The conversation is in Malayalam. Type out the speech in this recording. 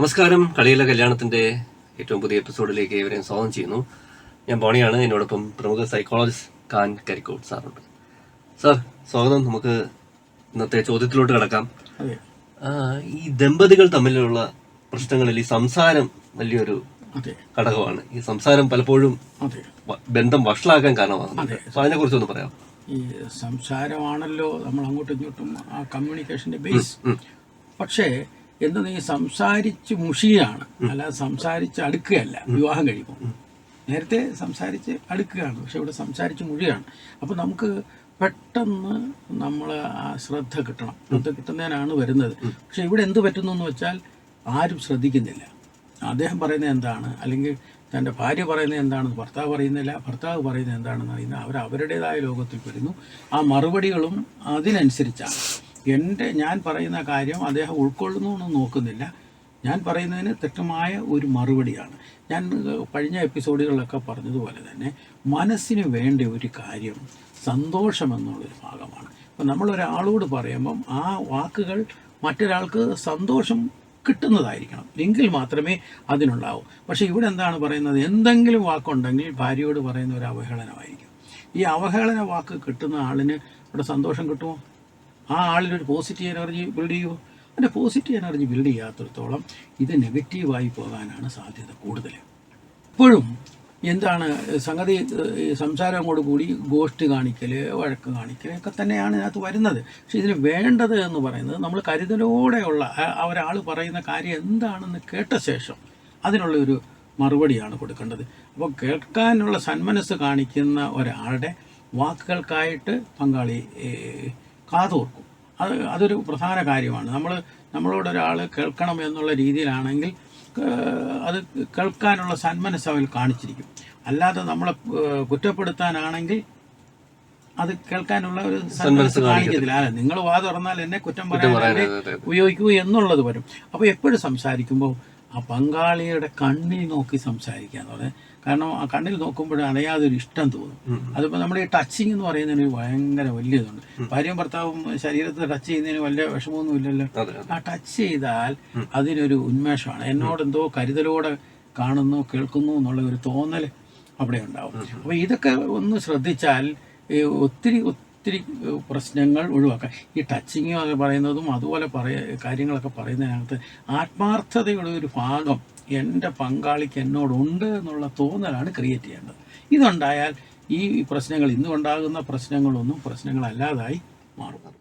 നമസ്കാരം. കളിയിലെ കല്യാണത്തിന്റെ ഏറ്റവും പുതിയ എപ്പിസോഡിലേക്ക് ഏവരെയും സ്വാഗതം ചെയ്യുന്നു. ഞാൻ ബോണിയാണ്. എന്നോടൊപ്പം പ്രമുഖ സൈക്കോളജിസ്റ്റ് ഖാൻ കരിക്കോട് സാറുണ്ട്. സാർ സ്വാഗതം. നമുക്ക് ഇന്നത്തെ ചോദ്യത്തിലോട്ട് കിടക്കാം. ഈ ദമ്പതികൾ തമ്മിലുള്ള പ്രശ്നങ്ങളിൽ ഈ സംസാരം വലിയൊരു ഘടകമാണ്. ഈ സംസാരം പലപ്പോഴും ബന്ധം വഷളാക്കാൻ കാരണമാകുന്നത് അപ്പൊ അതിനെ കുറിച്ചൊന്ന് പറയാം ഈ സംസാരമാണല്ലോ നമ്മൾ അങ്ങോട്ടും ഇങ്ങോട്ടും ആ കമ്മ്യൂണിക്കേഷന്റെ ബേസ് പക്ഷേ എന്ത് നീ സംസാരിച്ച് മുഷിയാണ്. അല്ലാതെ സംസാരിച്ച് അടുക്കുകയല്ല. വിവാഹം കഴിയുമ്പോൾ. നേരത്തെ സംസാരിച്ച് അടുക്കുകയാണ്. പക്ഷെ ഇവിടെ സംസാരിച്ച് മുഴിയാണ്. അപ്പോൾ നമുക്ക് പെട്ടെന്ന് നമ്മൾ ആ ശ്രദ്ധ കിട്ടണം. ശ്രദ്ധ കിട്ടുന്നതിനാണ് വരുന്നത്. പക്ഷെ ഇവിടെ എന്ത് പറ്റുന്നു എന്ന് വെച്ചാൽ ആരും ശ്രദ്ധിക്കുന്നില്ല. അദ്ദേഹം പറയുന്നത് എന്താണ്? അല്ലെങ്കിൽ തന്റെ ഭാര്യ പറയുന്നത് എന്താണെന്ന് ഭർത്താവ് പറയുന്നില്ല ഭർത്താവ് പറയുന്നത് എന്താണെന്ന് അറിയുന്ന അവർ അവരുടേതായ ലോകത്തിൽ വരുന്നു. ആ മറുപടികളും അതിനനുസരിച്ചാണ്. എന്റെ ഞാൻ പറയുന്ന കാര്യം അദ്ദേഹം ഉൾക്കൊള്ളുന്നു എന്ന് നോക്കുന്നില്ല. ഞാൻ പറയുന്നതിന് തെറ്റമായ ഒരു മറുപടിയാണ്. ഞാൻ കഴിഞ്ഞ എപ്പിസോഡുകളിലൊക്കെ പറഞ്ഞതുപോലെ തന്നെ മനസ്സിന് വേണ്ട ഒരു കാര്യം സന്തോഷമെന്നുള്ളൊരു ഭാഗമാണ്. അപ്പം നമ്മളൊരാളോട് പറയുമ്പം ആ വാക്കുകൾ മറ്റൊരാൾക്ക് സന്തോഷം കിട്ടുന്നതായിരിക്കണം. എങ്കിൽ മാത്രമേ അതിനുണ്ടാവൂ. പക്ഷേ ഇവിടെ എന്താണ് പറയുന്നത്? എന്തെങ്കിലും വാക്കുണ്ടെങ്കിൽ ഭാര്യയോട് പറയുന്ന ഒരു അവഹേളനമായിരിക്കും. ഈ അവഹേളന വാക്ക് കിട്ടുന്ന ആളിന് ഇവിടെ സന്തോഷം കിട്ടുമോ? ആ ആളിനൊരു പോസിറ്റീവ് എനർജി ബിൽഡ് ചെയ്യുമോ അതിന്റെ പോസിറ്റീവ് എനർജി ബിൽഡ് ചെയ്യാത്തിടത്തോളം ഇത് നെഗറ്റീവായി പോകാനാണ് സാധ്യത കൂടുതൽ. ഇപ്പോഴും എന്താണ് സംഗതി സംസാരം കൂടി കൂടി ഗോഷ്ട് കാണിക്കൽ വഴക്ക് കാണിക്കൽ ഒക്കെ തന്നെയാണ് ഇതിനകത്ത് വരുന്നത്. പക്ഷേ ഇതിന് വേണ്ടത് എന്ന് പറയുന്നത് നമ്മൾ കരുതലോടെയുള്ള ഒരാൾ പറയുന്ന കാര്യം എന്താണെന്ന് കേട്ട ശേഷം അതിനുള്ള ഒരു മറുപടിയാണ് കൊടുക്കേണ്ടത്. അപ്പോൾ കേൾക്കാനുള്ള സന്മനസ് കാണിക്കുന്ന ഒരാളുടെ വാക്കുകൾക്കായിട്ട് പങ്കാളി കാതോർക്കും അത് അതൊരു പ്രധാന കാര്യമാണ്. നമ്മൾ നമ്മളോട് ഒരാൾ കേൾക്കണം എന്നുള്ള രീതിയിലാണെങ്കിൽ അത് കേൾക്കാനുള്ള സന്മനസ് അവൽ കാണിച്ചിരിക്കും. അല്ലാതെ നമ്മളെ കുറ്റപ്പെടുത്താനാണെങ്കിൽ അത് കേൾക്കാനുള്ള ഒരു സന്മനസ് കാണിക്കത്തില്ല. അല്ല നിങ്ങൾ വാ തുറന്നാൽ എന്നെ കുറ്റം പറയാൻ ഉപയോഗിക്കൂ എന്നുള്ളത് വരും. അപ്പോൾ എപ്പോഴും സംസാരിക്കുമ്പോൾ ആ പങ്കാളിയുടെ കണ്ണിൽ നോക്കി സംസാരിക്കുക എന്ന് പറഞ്ഞാൽ കാരണം ആ കണ്ണിൽ നോക്കുമ്പോൾ അറിയാതെ ഒരു ഇഷ്ടം തോന്നും. അതിപ്പോൾ നമ്മുടെ ഈ ടച്ചിങ് എന്ന് പറയുന്നതിന് ഭയങ്കര വലിയതുണ്ട്. ഭാര്യയും ഭർത്താവും ശരീരത്തെ ടച്ച് ചെയ്യുന്നതിന് വലിയ വിഷമമൊന്നും ഇല്ലല്ലോ ആ ടച്ച് ചെയ്താൽ അതിനൊരു ഉന്മേഷമാണ്. എന്നോട് എന്തോ കരുതലോടെ കാണുന്നു കേൾക്കുന്നു എന്നുള്ള ഒരു തോന്നൽ അവിടെ ഉണ്ടാവും. അപ്പോൾ ഇതൊക്കെ ഒന്ന് ശ്രദ്ധിച്ചാൽ ഒത്തിരി ഒത്തിരി പ്രശ്നങ്ങൾ ഒഴിവാക്കാം ഈ ടച്ചിങ് ഒക്കെ പറയുന്നതും അതുപോലെ പറയ കാര്യങ്ങളൊക്കെ പറയുന്നതിനകത്ത് ആത്മാർത്ഥതയുടെ ഒരു ഭാഗം എന്റെ പങ്കാളിക്ക് എന്നോടുണ്ട് എന്നുള്ള തോന്നലാണ് ക്രിയേറ്റ് ചെയ്യേണ്ടത്. ഇതുണ്ടായാൽ ഈ പ്രശ്നങ്ങൾ ഇന്നുണ്ടാകുന്ന പ്രശ്നങ്ങളൊന്നും പ്രശ്നങ്ങളല്ലാതായി മാറും.